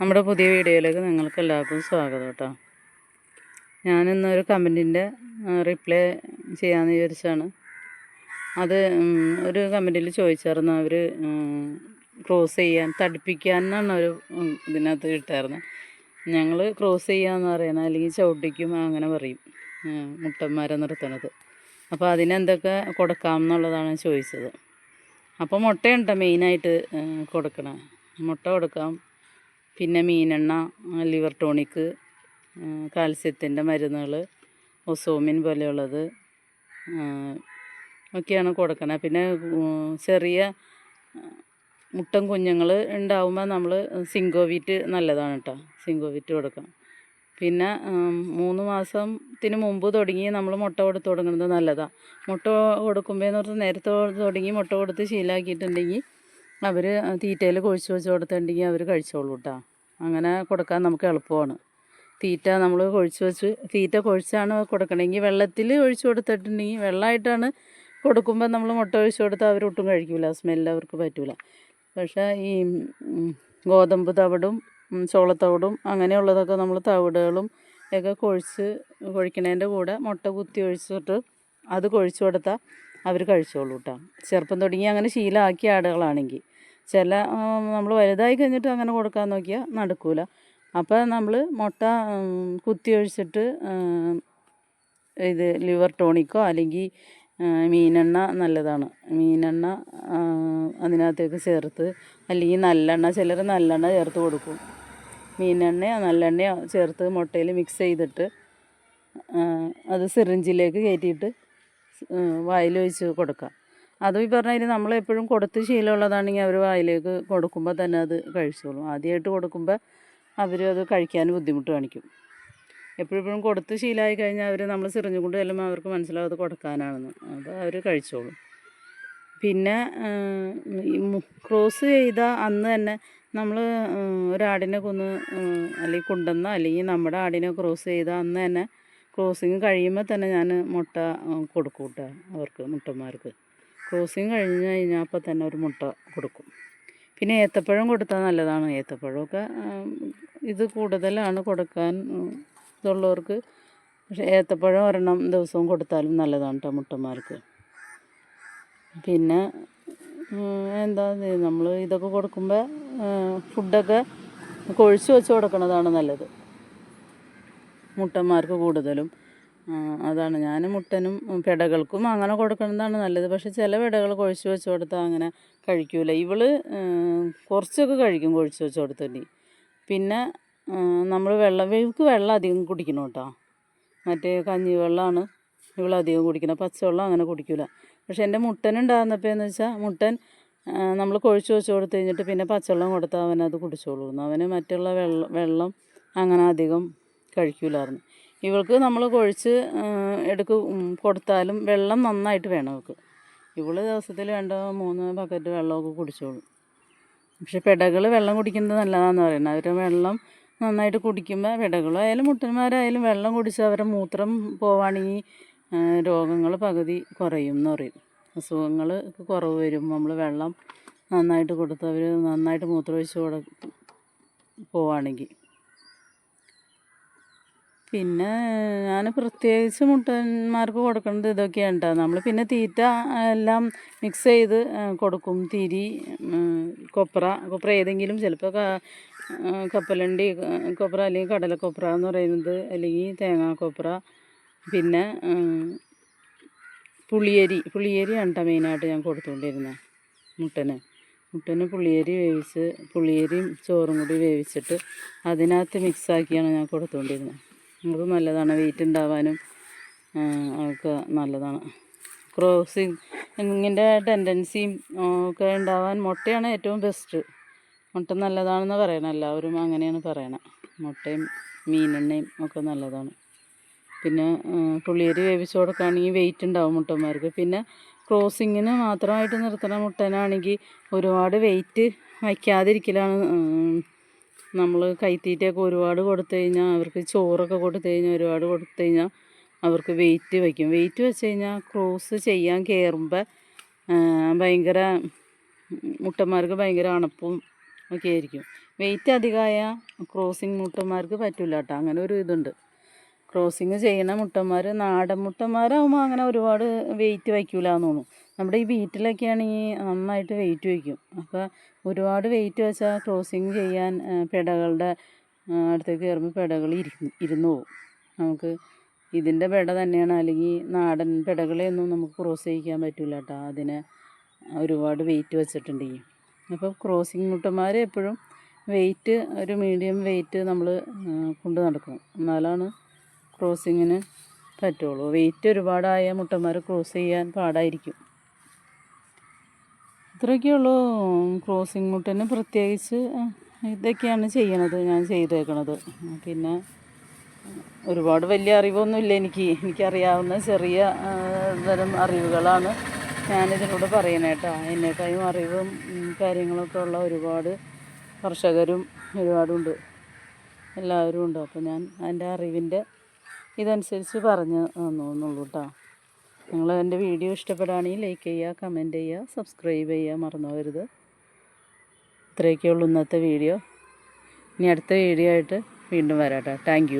നമ്മുടെ പുതിയ വീഡിയോയിലേക്ക് നിങ്ങൾക്ക് എല്ലാവർക്കും സ്വാഗതം കേട്ടോ. ഞാനിന്നൊരു കമന്റിന്റെ റിപ്ലൈ ചെയ്യാമെന്ന് വിചാരിച്ചാണ്. അത് ഒരു കമന്റിൽ ചോദിച്ചായിരുന്നു. അവർ ക്രോസ് ചെയ്യാൻ തടിപ്പിക്കാൻ എന്നാണ് ഒരു ഇതിനകത്ത് ഇട്ടായിരുന്നത് ഞങ്ങൾ ക്രോസ് ചെയ്യാന്ന് പറയുന്നത് അല്ലെങ്കിൽ ചവിട്ടിക്കും അങ്ങനെ പറയും മുട്ടന്മാരെ നിർത്തണത്. അപ്പോൾ അതിനെന്തൊക്കെ കൊടുക്കാം എന്നുള്ളതാണ് ചോദിച്ചത്. അപ്പോൾ മുട്ടയുണ്ട് മെയിനായിട്ട് കൊടുക്കണം. മുട്ട കൊടുക്കാം പിന്നെ മീനെണ്ണ ലിവർ ടോണിക്ക് കാൽസ്യത്തിന്റെ മരുന്നുകൾ ഒസോമിൻ പോലെയുള്ളത് ഒക്കെയാണ് കൊടുക്കുന്നത് പിന്നെ ചെറിയ മുട്ടൻ കുഞ്ഞുങ്ങൾ ഉണ്ടാവുമ്പോൾ നമ്മൾ സിങ്കോവിറ്റ് നല്ലതാണ് കേട്ടോ. സിങ്കോവിറ്റ് കൊടുക്കാം. പിന്നെ മൂന്ന് മാസത്തിന് മുമ്പ് തുടങ്ങി നമ്മൾ മുട്ട കൊടുത്ത് തുടങ്ങുന്നത് നല്ലതാണ്. മുട്ട കൊടുക്കുമ്പോഴെന്ന് പറഞ്ഞാൽ നേരത്തെ തുടങ്ങി മുട്ട കൊടുത്ത് ശീലമാക്കിയിട്ടുണ്ടെങ്കിൽ അവർ തീറ്റയിൽ കുഴിച്ച് വെച്ച് കൊടുത്തിട്ടുണ്ടെങ്കിൽ അവർ കഴിച്ചോളൂ കേട്ടോ അങ്ങനെ കൊടുക്കാൻ നമുക്ക് എളുപ്പമാണ്. തീറ്റ നമ്മൾ കുഴിച്ച് വെച്ച് തീറ്റ കുഴിച്ചാണ് കൊടുക്കണമെങ്കിൽ വെള്ളത്തിൽ ഒഴിച്ച് കൊടുത്തിട്ടുണ്ടെങ്കിൽ വെള്ളമായിട്ടാണ് കൊടുക്കുമ്പോൾ നമ്മൾ മുട്ട ഒഴിച്ച് കൊടുത്താൽ അവരൊട്ടും കഴിക്കില്ല സ്മെല്ല് അവർക്ക് പറ്റില്ല പക്ഷേ ഈ ഗോതമ്പ് തവിടും ചോളത്തവിടും അങ്ങനെയുള്ളതൊക്കെ നമ്മൾ തവിടുകളും ഒക്കെ കൊഴിച്ച് കൊഴിക്കണതിന്റെ കൂടെ മുട്ട കുത്തി ഒഴിച്ചിട്ട് അത് കൊഴിച്ചു കൊടുത്താൽ അവർ കഴിച്ചോളൂ കേട്ടോ ചെറുപ്പം തുടങ്ങി അങ്ങനെ ശീലമാക്കിയ ആടുകളാണെങ്കിൽ ചില നമ്മൾ വലുതായി കഴിഞ്ഞിട്ട് അങ്ങനെ കൊടുക്കാൻ നോക്കിയാൽ നടക്കൂല. അപ്പോൾ നമ്മൾ മുട്ട ഉം, കുത്തി ഒഴിച്ചിട്ട് ഉം, ഇത് ലിവർ ടോണിക്കോ അല്ലെങ്കിൽ മീനെണ്ണ നല്ലതാണ്. മീനെണ്ണ അതിനകത്തേക്ക് ചേർത്ത് അല്ലെങ്കിൽ നല്ലെണ്ണ ചിലർ നല്ലെണ്ണ ചേർത്ത് കൊടുക്കും. മീനെണ്ണയോ നല്ലെണ്ണയോ ചേർത്ത് മുട്ടയിൽ മിക്സ് ചെയ്തിട്ട് അത് സിറിഞ്ചിലേക്ക് കയറ്റിയിട്ട് വായിലൊഴിച്ച് കൊടുക്കാം. അതും ഈ പറഞ്ഞാൽ മാതിരി നമ്മളെപ്പോഴും കൊടുത്ത് ശീലമുള്ളതാണെങ്കിൽ അവർ വായിലേക്ക് കൊടുക്കുമ്പോൾ തന്നെ അത് കഴിച്ചോളും. ആദ്യമായിട്ട് കൊടുക്കുമ്പോൾ അവർ അത് കഴിക്കാൻ ബുദ്ധിമുട്ട് കാണിക്കും. എപ്പോഴെപ്പോഴും കൊടുത്ത് ശീലമായി കഴിഞ്ഞാൽ അവർ നമ്മൾ സിറിഞ്ഞുകൊണ്ട് ചെല്ലുമ്പോൾ അവർക്ക് അത് കൊടുക്കാനാണെന്ന്. അത് അവർ കഴിച്ചോളും. പിന്നെ ക്രോസ് ചെയ്ത അന്ന് തന്നെ നമ്മൾ ഒരാടിനെ കൊന്ന് അല്ലെങ്കിൽ കൊണ്ടുവന്ന അല്ലെങ്കിൽ നമ്മുടെ ആടിനെ ക്രോസ് ചെയ്ത അന്ന് തന്നെ ക്രോസിങ് കഴിയുമ്പോൾ തന്നെ ഞാൻ മുട്ട ഉം, കൊടുക്കും കേട്ടോ അവർക്ക് മുട്ടന്മാർക്ക്. ക്രോസിങ് കഴിഞ്ഞ് കഴിഞ്ഞാൽ അപ്പം തന്നെ ഒരു മുട്ട കൊടുക്കും. പിന്നെ ഏത്തപ്പഴം കൊടുത്താൽ നല്ലതാണ്. ഏത്തപ്പഴമൊക്കെ ഇത് കൂടുതലാണ് കൊടുക്കാൻ ഇതുള്ളവർക്ക്. പക്ഷേ ഏത്തപ്പഴം ഒരെണ്ണം ദിവസവും കൊടുത്താലും നല്ലതാണ് കേട്ടോ മുട്ടന്മാർക്ക്. പിന്നെ എന്താ നമ്മൾ ഇതൊക്കെ കൊടുക്കുമ്പോൾ ഫുഡൊക്കെ കൊഴിച്ച് വെച്ച് കൊടുക്കുന്നതാണ് നല്ലത്. മുട്ടന്മാർക്ക് കൂടുതലും. അതാണ്. ഞാൻ മുട്ടനും പെടകൾക്കും അങ്ങനെ കൊടുക്കുന്നതാണ് നല്ലത്. പക്ഷേ ചില പെടകൾ കുഴച്ച് വെച്ച് കൊടുത്താൽ അങ്ങനെ കഴിക്കൂല. ഇവൾ കുറച്ചൊക്കെ കഴിക്കും കുഴച്ച് വെച്ച് കൊടുത്തിട്ട്. പിന്നെ നമ്മൾ വെള്ളം ഇവൾക്ക് വെള്ളം അധികം കുടിക്കണം കേട്ടോ. മറ്റേ കഞ്ഞി വെള്ളമാണ് അധികം കുടിക്കണം പച്ചവെള്ളം അങ്ങനെ കുടിക്കൂല. പക്ഷേ എന്റെ മുട്ടൻ ഉണ്ടാകുന്നപ്പോൾ എന്ന് വെച്ചാൽ മുട്ടൻ നമ്മൾ കുഴച്ച് വെച്ച് കൊടുത്തു കഴിഞ്ഞിട്ട് പിന്നെ പച്ചവെള്ളം കൊടുത്താൽ അവനത് കുടിച്ചോളൂ അവന് മറ്റുള്ള വെള്ളം വെള്ളം അങ്ങനെ അധികം കഴിക്കൂലായിരുന്നു ഇവൾക്ക് നമ്മൾ കുഴിച്ച് എടുക്ക് കൊടുത്താലും വെള്ളം നന്നായിട്ട് വേണം അവൾക്ക്. ഇവൾ ദിവസത്തിൽ വേണ്ട മൂന്ന് ബക്കറ്റ് വെള്ളമൊക്കെ കുടിച്ചോളും. പക്ഷെ പെടകൾ വെള്ളം കുടിക്കുന്നത് നല്ലതാണെന്ന് പറയുന്നത് അവർ വെള്ളം നന്നായിട്ട് കുടിക്കുമ്പോൾ പെടകളായാലും മുട്ടന്മാരായാലും വെള്ളം കുടിച്ച് അവരുടെ മൂത്രം പോവാണെങ്കിൽ രോഗങ്ങൾ പകുതി കുറയും എന്ന് പറയും അസുഖങ്ങൾ കുറവ് വരും നമ്മൾ വെള്ളം നന്നായിട്ട് കൊടുത്ത് അവർ നന്നായിട്ട് മൂത്രമൊഴിച്ച് കൊടു പോവുകയാണെങ്കിൽ പിന്നെ ഞാൻ പ്രത്യേകിച്ച് മുട്ടന്മാർക്ക് കൊടുക്കുന്നത് ഇതൊക്കെയാണ് കേട്ടോ നമ്മൾ പിന്നെ തീറ്റ എല്ലാം മിക്സ് ചെയ്ത് കൊടുക്കും. തിരി കൊപ്ര കൊപ്ര ഏതെങ്കിലും ചിലപ്പോൾ കപ്പലണ്ടി കൊപ്ര അല്ലെങ്കിൽ കടലക്കൊപ്ര എന്ന് പറയുന്നത് അല്ലെങ്കിൽ തേങ്ങാക്കൊപ്ര പിന്നെ പുളിയരി പുളിയരിയാണ് കേട്ടോ മെയിനായിട്ട് ഞാൻ കൊടുത്തുകൊണ്ടിരുന്നത് മുട്ടന്. മുട്ടന് പുളിയരി വേവിച്ച് പുളിയരിയും ചോറും കൂടി വേവിച്ചിട്ട് അതിനകത്ത് മിക്സാക്കിയാണ് ഞാൻ കൊടുത്തുകൊണ്ടിരുന്നത് അത് നല്ലതാണ് വെയിറ്റ് ഉണ്ടാവാനും ഒക്കെ നല്ലതാണ്. ക്രോസിങ് ഇങ്ങിന്റെ ടെൻഡൻസിയും ഒക്കെ ഉണ്ടാവാൻ മുട്ടയാണ് ഏറ്റവും ബെസ്റ്റ് മുട്ട നല്ലതാണെന്ന് പറയണം എല്ലാവരും അങ്ങനെയാണ് പറയണത് മുട്ടയും മീനെണ്ണയും ഒക്കെ നല്ലതാണ്. പിന്നെ പുള്ളിയരി വേവിച്ച് കൊടുക്കുകയാണെങ്കിൽ വെയിറ്റ് ഉണ്ടാവും മുട്ടന്മാർക്ക്. പിന്നെ ക്രോസിങ്ങിന് മാത്രമായിട്ട് നിർത്തുന്ന മുട്ടനാണെങ്കിൽ ഒരുപാട് വെയിറ്റ് വയ്ക്കാതിരിക്കലാണ് നമ്മൾ കൈത്തീറ്റയൊക്കെ ഒരുപാട് കൊടുത്തു കഴിഞ്ഞാൽ അവർക്ക് ചോറൊക്കെ കൊടുത്തു കഴിഞ്ഞാൽ ഒരുപാട് കൊടുത്തു കഴിഞ്ഞാൽ അവർക്ക് വെയിറ്റ് വയ്ക്കും. വെയിറ്റ് വെച്ച് കഴിഞ്ഞാൽ ക്രോസ് ചെയ്യാൻ കയറുമ്പോൾ ഭയങ്കര മുട്ടന്മാർക്ക് ഭയങ്കര അണപ്പും ഒക്കെ ആയിരിക്കും. വെയിറ്റ് അധികമായ ക്രോസിങ് മുട്ടന്മാർക്ക് പറ്റില്ല കേട്ടോ. അങ്ങനെ ഒരു ഇതുണ്ട്. ക്രോസിങ് ചെയ്യണ മുട്ടന്മാർ നാടൻ മുട്ടന്മാരാകുമ്പോൾ അങ്ങനെ ഒരുപാട് വെയിറ്റ് വയ്ക്കില്ല എന്ന് തോന്നുന്നു നമ്മുടെ ഈ വീട്ടിലൊക്കെയാണെങ്കിൽ നന്നായിട്ട് വെയിറ്റ് വയ്ക്കും. അപ്പോൾ ഒരുപാട് വെയിറ്റ് വെച്ചാൽ ക്രോസിങ് ചെയ്യാൻ പെടകളുടെ അടുത്തേക്ക് കയറുമ്പോൾ പെടകൾ ഇരിക്കും ഇരുന്ന് പോകും നമുക്ക് ഇതിന്റെ പെട തന്നെയാണ്. അല്ലെങ്കിൽ നാടൻ പെടകളെയൊന്നും നമുക്ക് ക്രോസ് ചെയ്യിക്കാൻ പറ്റില്ല കേട്ടോ അതിനെ ഒരുപാട് വെയിറ്റ് വെച്ചിട്ടുണ്ടെങ്കിൽ അപ്പോൾ ക്രോസിങ് മുട്ടന്മാർ എപ്പോഴും വെയിറ്റ് ഒരു മീഡിയം വെയിറ്റ് നമ്മൾ കൊണ്ട് നടക്കണം എന്നാലാണ് ക്രോസിങ്ങിന് പറ്റുള്ളൂ. വെയിറ്റ് ഒരുപാടായ മുട്ടന്മാർ ക്രോസ് ചെയ്യാൻ പാടായിരിക്കും. ഇത്രയൊക്കെയുള്ളൂ ക്രോസിംഗ് മുട്ടന് പ്രത്യേകിച്ച് ഇതൊക്കെയാണ് ചെയ്യണത് ഞാൻ ചെയ്തേക്കണത്. പിന്നെ ഒരുപാട് വലിയ അറിവൊന്നുമില്ല എനിക്ക്. എനിക്കറിയാവുന്ന ചെറിയ തരം അറിവുകളാണ് ഞാനിതിലൂടെ പറയണേ കേട്ടോ. എന്നെക്കാളും അറിവും കാര്യങ്ങളൊക്കെ ഉള്ള ഒരുപാട് കർഷകരും ഒരുപാടുണ്ട്. എല്ലാവരും ഉണ്ട് അപ്പോൾ ഞാൻ എന്റെ അറിവിന്റെ ഇതനുസരിച്ച് പറഞ്ഞു തന്നു എന്നുള്ളൂ കേട്ടോ. നിങ്ങൾ എന്റെ വീഡിയോ ഇഷ്ടപ്പെടുകയാണെങ്കിൽ ലൈക്ക് ചെയ്യുക കമന്റ് ചെയ്യുക സബ്സ്ക്രൈബ് ചെയ്യുക മറന്നു പോകരുത് ഇത്രയൊക്കെയുള്ളൂ ഇന്നത്തെ വീഡിയോ ഇനി അടുത്ത വീഡിയോ ആയിട്ട് വീണ്ടും വരാം കേട്ടോ. താങ്ക്